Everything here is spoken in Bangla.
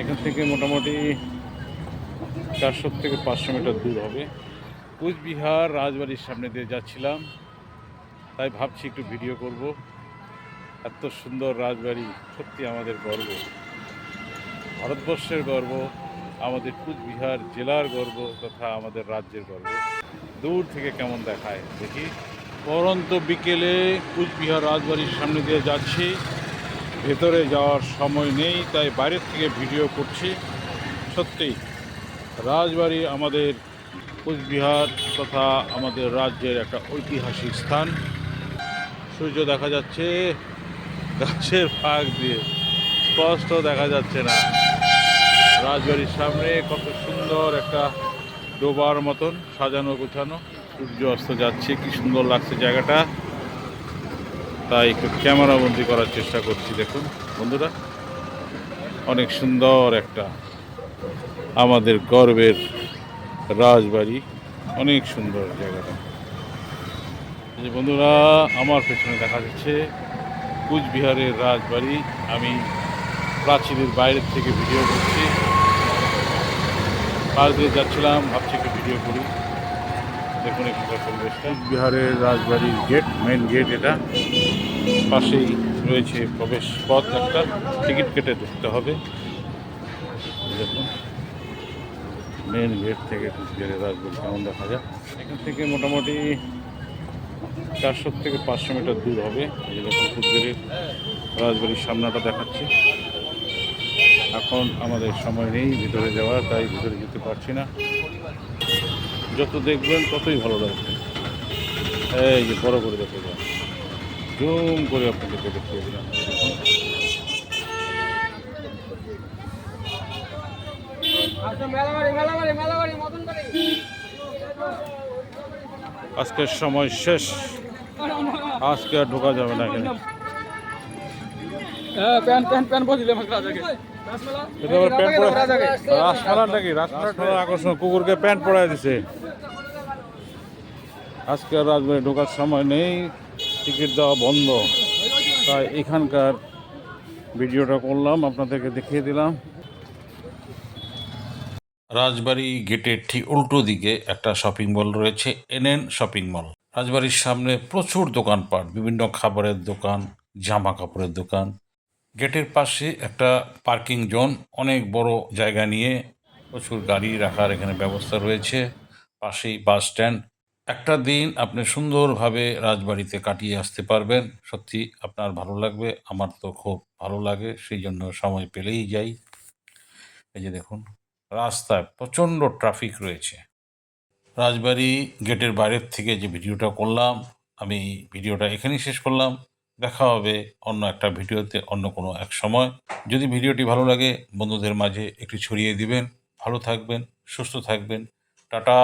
এখান থেকে মোটামুটি চারশো থেকে পাঁচশো মিটার দূর হবে। কুচবিহার রাজবাড়ির সামনে দিয়ে যাচ্ছিলাম, তাই ভাবছি একটু ভিডিও করব। এত সুন্দর রাজবাড়ি, সত্যি আমাদের গর্ব। ভারতবর্ষের গর্ব, আমাদের কুচবিহার জেলার গর্ব তথা আমাদের রাজ্যের গর্ব। দূর থেকে কেমন দেখায় দেখি। পরন্ত বিকেলে কুচবিহার রাজবাড়ির সামনে দিয়ে যাচ্ছি। ভেতরে যাওয়ার সময় নেই, তাই বাইরের থেকে ভিডিও করছি। সত্যি, রাজবাড়ি আমাদের কোচবিহার তথা আমাদের রাজ্যের একটা ঐতিহাসিক স্থান। সূর্য দেখা যাচ্ছে গাছের ফাঁক দিয়ে, স্পষ্ট দেখা যাচ্ছে না। রাজবাড়ির সামনে কত সুন্দর একটা ডোবার মতন সাজানো গোছানো। সূর্য অস্ত যাচ্ছে, কি সুন্দর লাগছে জায়গাটা। তাই একটু ক্যামেরা বন্দি করার চেষ্টা করছি, দেখুন। বন্ধুরা, অনেক সুন্দর একটা আমাদের গর্বের রাজবাড়ি। অনেক সুন্দর জায়গাটা। যে বন্ধুরা, আমার পেছনে দেখা যাচ্ছে কুচবিহারের রাজবাড়ি। আমি প্রাচীরের বাইরের থেকে ভিডিও করছি। দিয়ে যাচ্ছিলাম, ভাবছি একটু ভিডিও করি। দেখুন বিহারের রাজবাড়ির গেট মেন গেট এটা। পাশেই রয়েছে প্রবেশ পথ একটা টিকিট কেটে ঢুকতে হবে। দেখুন মেন গেট থেকে কুচবিহারের রাজবাড়ি কেমন দেখা যায়। এখান থেকে মোটামুটি চারশো থেকে পাঁচশো মিটার দূর হবে। এই যে দেখুন, কুচবিহারের রাজবাড়ির সামনাটা দেখাচ্ছি। এখন আমাদের সময় নেই ভিতরে যাওয়ার, তাই ভিতরে যেতে পারছি না। যত দেখবেন ততই ভালো লাগবে। এই যে বড় করে দেখে যান। জুম করে আপনাদেরকে দেখিয়ে দিলাম। আজকের সময় শেষ। আজকে আর ঢোকা যাবে না এখানে। হ্যাঁ প্যান প্যান প্যান রাজাকে। নাকি? আকর্ষণ কুকুরকে প্যান্ট পরাই দিছে। আজকে আর রাজবাড়ি ঢোকার সময় নেই টিকিট দেওয়া বন্ধ। তাই এখানকার ভিডিওটা করলাম আপনাদেরকে দেখিয়ে দিলাম। রাজবাড়ি গেটের ঠিক উল্টো দিকে একটা শপিং মল রয়েছে এনএন শপিং মল। রাজবাড়ির সামনে প্রচুর দোকানপাট বিভিন্ন খাবারের দোকান জামা কাপড়ের দোকান। গেটের পাশে একটা পার্কিং জোন, অনেক বড় জায়গা নিয়ে প্রচুর গাড়ি রাখার এখানে ব্যবস্থা রয়েছে। পাশেই বাস স্ট্যান্ড। একটা দিন আপনি সুন্দরভাবে রাজবাড়িতে কাটিয়ে আসতে পারবেন। সত্যি আপনার ভালো লাগবে, আমার তো খুব ভালো লাগে সেই জন্য সময় পেলেই যাই। এই যে দেখুন, রাস্তায় প্রচণ্ড ট্রাফিক রয়েছে। রাজবাড়ি গেটের বাইরের থেকে যে ভিডিওটা করলাম, আমি ভিডিওটা এখানেই শেষ করলাম। দেখা হবে অন্য একটা ভিডিওতে অন্য কোনো এক সময়। যদি ভিডিওটি ভালো লাগে, বন্ধুদের মাঝে একটি ছড়িয়ে দিবেন। ভালো থাকবেন, সুস্থ থাকবেন। টাটা!